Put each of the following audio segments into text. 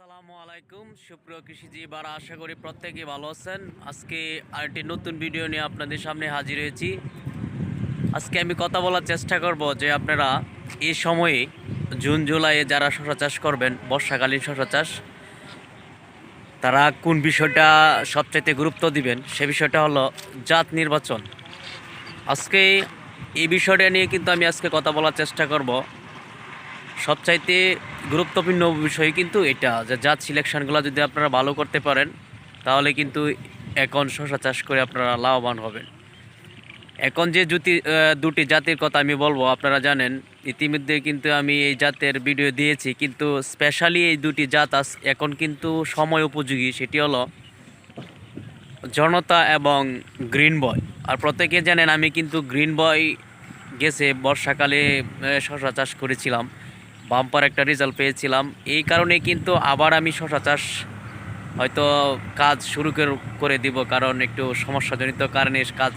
আসসালামু আলাইকুম। সুপ্রিয় কৃষিজীবী বারা আশা করি প্রত্যেকে ভালো আছেন। আজকে আরেকটি নতুন ভিডিও নিয়ে আপনাদের সামনে হাজির হয়েছি। আজকে আমি কথা বলার চেষ্টা করব যে আপনারা এই সময়ে জুন জুলাইয়ে যারা শশা চাষ করবেন, বর্ষাকালীন শশা চাষ, তারা কোন বিষয়টা সবচাইতে গুরুত্ব দিবেন? সে বিষয়টা হলো জাত নির্বাচন। আজকে এই বিষয়টা নিয়ে কিন্তু আমি আজকে কথা বলার চেষ্টা করব। সবচাইতে গুরুত্বপূর্ণ বিষয় কিন্তু এটা, যে জাত সিলেকশনগুলো যদি আপনারা ভালো করতে পারেন, তাহলে কিন্তু এখন শশা চাষ করে আপনারা লাভবান হবেন। এখন যে জুতি দুটি জাতির কথা আমি বলব, আপনারা জানেন, ইতিমধ্যে কিন্তু আমি এই জাতের ভিডিও দিয়েছি, কিন্তু স্পেশালি এই দুটি জাত আস এখন কিন্তু সময় উপযোগী, সেটি হলো জনতা এবং গ্রিন বয় আর প্রত্যেকে জানেন, আমি কিন্তু গ্রিন বয় গেছে, বর্ষাকালে শশা চাষ করেছিলাম। বাম্পার একটা রেজাল্ট পেয়েছিলাম। এই কারণে কিন্তু আবার আমি শশা চাষ হয়তো কাজ শুরু কর- দিব, কারণ একটু সমস্যাজনিত কারণে কাজ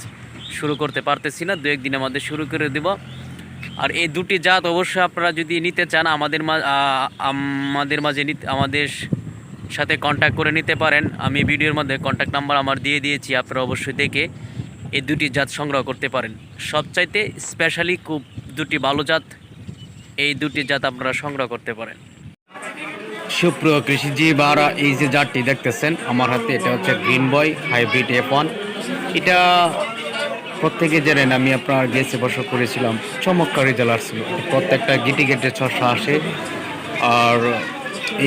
শুরু করতে পারতেছি না। দু একদিনের মধ্যে শুরু করে দিব। আর এই দুটি জাত অবশ্যই আপনারা যদি নিতে চান, আমাদের আমাদের মাঝে আমাদের সাথে কন্ট্যাক্ট করে নিতে পারেন। আমি ভিডিওর মধ্যে কন্ট্যাক্ট নাম্বার আমার দিয়ে দিয়েছি, আপনারা অবশ্যই দেখে এই দুটি জাত সংগ্রহ করতে পারেন। সবচাইতে স্পেশালি খুব দুটি ভালো জাত এই দুটি জাত আপনারা সংগ্রহ করতে পারেন। সুপ্রিয় কৃষিজীবী বারা এই যে জাতটি দেখতেছেন, আমার হাতে এটা হচ্ছে গ্রিন বয় হাইব্রিড ওয়ান এটা প্রত্যেকে জানেন, আমি আপনার গেছে বছর করেছিলাম চমৎকার রেজাল্ট আসছিল প্রত্যেকটা গিটি গেটে ছশো আসে আর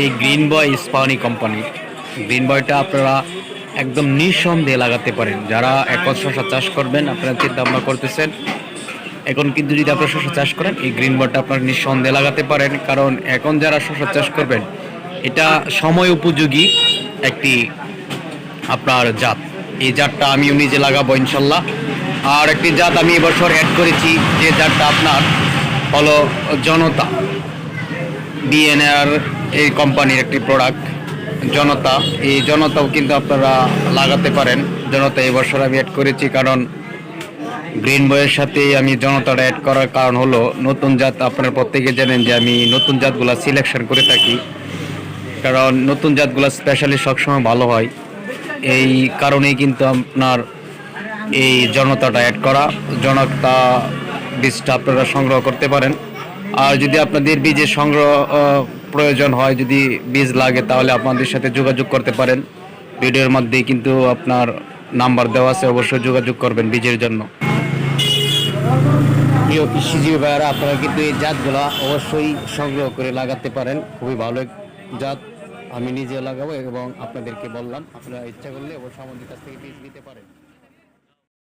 এই green boy Ispahani company green বয়টা আপনারা একদম নিঃসন্দেহে লাগাতে পারেন। যারা একর শশা চাষ করবেন, আপনারা চিন্তা ভাবনা করতেছেন এখন কিন্তু যদি আপনারা শশা চাষ করেন, এই গ্রিন বয়টা আপনার নিঃসন্দেহে লাগাতে পারেন। কারণ এখন যারা শশা চাষ করবেন, এটা সময় উপযোগী একটি আপনার জাত। এই জাতটা আমিও নিজে লাগাবো ইনশাল্লাহ। আর একটি জাত আমি এবছর অ্যাড করেছি, যে জাতটা আপনার হলো জনতা। বিএনআর এই কোম্পানির একটি প্রোডাক্ট জনতা। এই জনতাও কিন্তু আপনারা লাগাতে পারেন। জনতা এবছর আমি অ্যাড করেছি কারণ গ্রিন বয়ের সাথে আমি জনতাটা অ্যাড করার কারণ হলো, নতুন জাত আপনারা প্রত্যেকে জানেন যে আমি নতুন জাতগুলো সিলেকশন করে থাকি। কারণ নতুন জাতগুলো স্পেশালি সবসময় ভালো হয়। এই কারণেই কিন্তু আপনার এই জনতাটা অ্যাড করা, জনতা বীজটা আপনারা সংগ্রহ করতে পারেন। আর যদি আপনাদের বীজের সংগ্রহ প্রয়োজন হয়, যদি বীজ লাগে, তাহলে আপনাদের সাথে যোগাযোগ করতে পারেন। ভিডিওর মধ্যেই কিন্তু আপনার নাম্বার দেওয়া আছে, অবশ্যই যোগাযোগ করবেন বীজের জন্য। প্রিয় কৃষিজীবী ভাইয়েরা, আপনারা কিন্তু এই জাতগুলো অবশ্যই সংগ্রহ করে লাগাতে পারেন। খুবই ভালো জাত। আমি নিজে লাগাবো এবং আপনাদেরকে বললাম, আপনারা ইচ্ছা করলে অবশ্যই আমাদের কাছ থেকে বীজ নিতে পারেন।